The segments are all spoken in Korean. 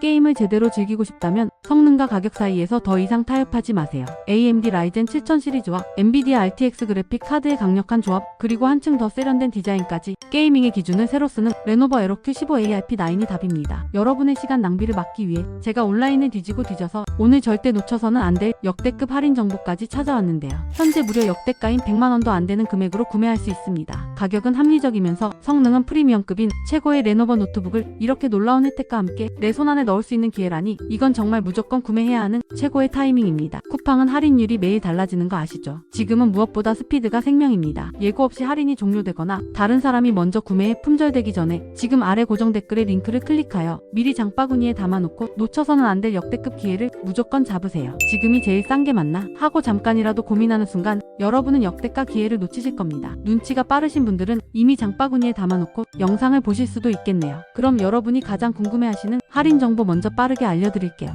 게임을 제대로 즐기고 싶다면 성능과 가격 사이에서 더 이상 타협하지 마세요. AMD 라이젠 7000 시리즈와 엔비디아 RTX 그래픽 카드의 강력한 조합, 그리고 한층 더 세련된 디자인까지 게이밍의 기준을 새로 쓰는 레노버 에로큐 15ARP9이 답입니다. 여러분의 시간 낭비를 막기 위해 제가 온라인을 뒤지고 뒤져서 오늘 절대 놓쳐서는 안 될 역대급 할인 정보까지 찾아왔는데요. 현재 무려 역대가인 100만 원도 안 되는 금액으로 구매할 수 있습니다. 가격은 합리적이면서 성능은 프리미엄급인 최고의 레노버 노트북을 이렇게 놀라운 혜택과 함께 내 손안에 넣을 수 있는 기회라니 이건 정말 무조건 구매해야 하는 최고의 타이밍입니다. 쿠팡은 할인율이 매일 달라지는 거 아시죠? 지금은 무엇보다 스피드가 생명입니다. 예고 없이 할인이 종료되거나 다른 사람이 먼저 구매해 품절되기 전에 지금 아래 고정 댓글의 링크를 클릭하여 미리 장바구니에 담아놓고 놓쳐서는 안 될 역대급 기회를 무조건 잡으세요. 지금이 제일 싼 게 맞나? 하고 잠깐이라도 고민하는 순간 여러분은 역대가 기회를 놓치실 겁니다. 눈치가 빠르신 분들은 이미 장바구니에 담아놓고 영상을 보실 수도 있겠네요. 그럼 여러분이 가장 궁금해하시는 할인 정보 먼저 빠르게 알려드릴게요.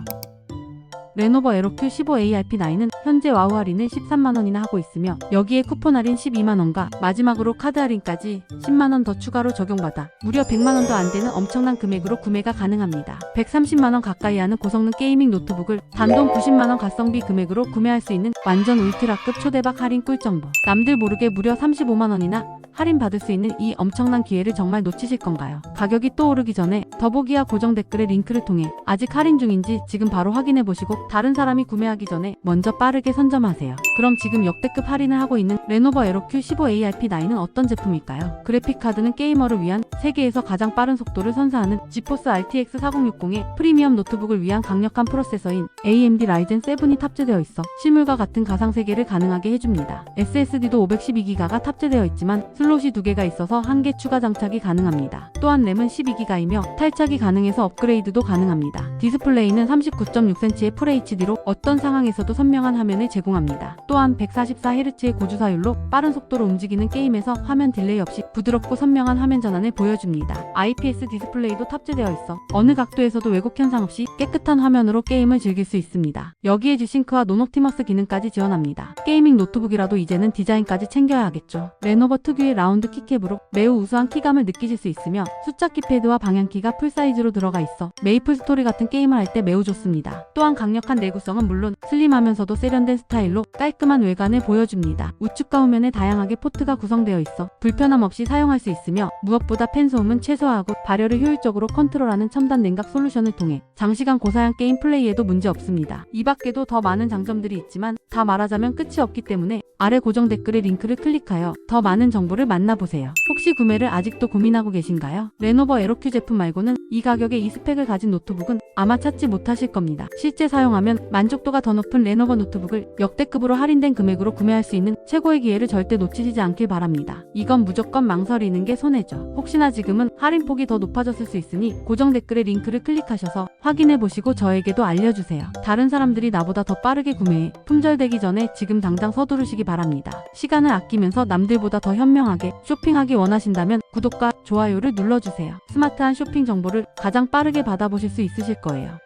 레노버 에로큐 15ARP9은 현재 와우 할인을 13만원이나 하고 있으며 여기에 쿠폰 할인 12만원과 마지막으로 카드 할인까지 10만원 더 추가로 적용받아 무려 100만원도 안 되는 엄청난 금액으로 구매가 가능합니다. 130만원 가까이 하는 고성능 게이밍 노트북을 단돈 90만원 가성비 금액으로 구매할 수 있는 완전 울트라급 초대박 할인 꿀정보. 남들 모르게 무려 35만원이나 할인 받을 수 있는 이 엄청난 기회를 정말 놓치실 건가요? 가격이 또 오르기 전에 더보기와 고정 댓글의 링크를 통해 아직 할인 중인지 지금 바로 확인해 보시고 다른 사람이 구매하기 전에 먼저 빠르게 선점하세요. 그럼 지금 역대급 할인을 하고 있는 레노버 에로큐 15ARP9은 어떤 제품일까요? 그래픽 카드는 게이머를 위한 세계에서 가장 빠른 속도를 선사하는 지포스 RTX 4060의 프리미엄 노트북을 위한 강력한 프로세서인 AMD 라이젠 7이 탑재되어 있어 실물과 같은 가상 세계를 가능하게 해줍니다. SSD도 512기가가 탑재되어 있지만 슬롯이 두 개가 있어서 한개 추가 장착이 가능합니다. 또한 램은 12기가이며 탈착이 가능해서 업그레이드도 가능합니다. 디스플레이는 39.6cm의 FHD로 어떤 상황에서도 선명한 화면을 제공합니다. 또한 144Hz의 고주사율로 빠른 속도로 움직이는 게임에서 화면 딜레이 없이 부드럽고 선명한 화면 전환을 보여 줍니다. IPS 디스플레이도 탑재되어 있어 어느 각도에서도 왜곡 현상 없이 깨끗한 화면으로 게임을 즐길 수 있습니다. 여기에 G싱크와 노노티머스 기능까지 지원합니다. 게이밍 노트북이라도 이제는 디자인까지 챙겨야 하겠죠. 레노버 특유의 라운드 키캡으로 매우 우수한 키감을 느끼실 수 있으며 숫자 키패드와 방향키가 풀사이즈로 들어가 있어 메이플 스토리 같은 게임을 할 때 매우 좋습니다. 또한 강력한 내구성은 물론 슬림하면서도 세련된 스타일로 깔끔한 외관을 보여줍니다. 우측과 후면에 다양하게 포트가 구성되어 있어 불편함 없이 사용할 수 있으며 무엇보다 팬 소음은 최소화하고 발열을 효율적으로 컨트롤하는 첨단 냉각 솔루션을 통해 장시간 고사양 게임 플레이에도 문제 없습니다. 이 밖에도 더 많은 장점들이 있지만 다 말하자면 끝이 없기 때문에 아래 고정 댓글의 링크를 클릭하여 더 많은 정보를 만나보세요. 혹시 구매를 아직도 고민하고 계신가요? 레노버 에로큐 제품 말고는 이 가격에 이 스펙을 가진 노트북은 아마 찾지 못하실 겁니다. 실제 사용하면 만족도가 더 높은 레노버 노트북을 역대급으로 할인된 금액으로 구매할 수 있는 최고의 기회를 절대 놓치지 않길 바랍니다. 이건 무조건 망설이는 게 손해죠. 혹시나 지금은 할인폭이 더 높아졌을 수 있으니 고정 댓글의 링크를 클릭하셔서 확인해 보시고 저에게도 알려주세요. 다른 사람들이 나보다 더 빠르게 구매해 품절되기 전에 지금 당장 서두르시기 바랍니다. 시간을 아끼면서 남들보다 더 현명하게 쇼핑하기 원하신다면 구독과 좋아요를 눌러주세요. 스마트한 쇼핑 정보를 가장 빠르게 받아보실 수 있으실 거예요.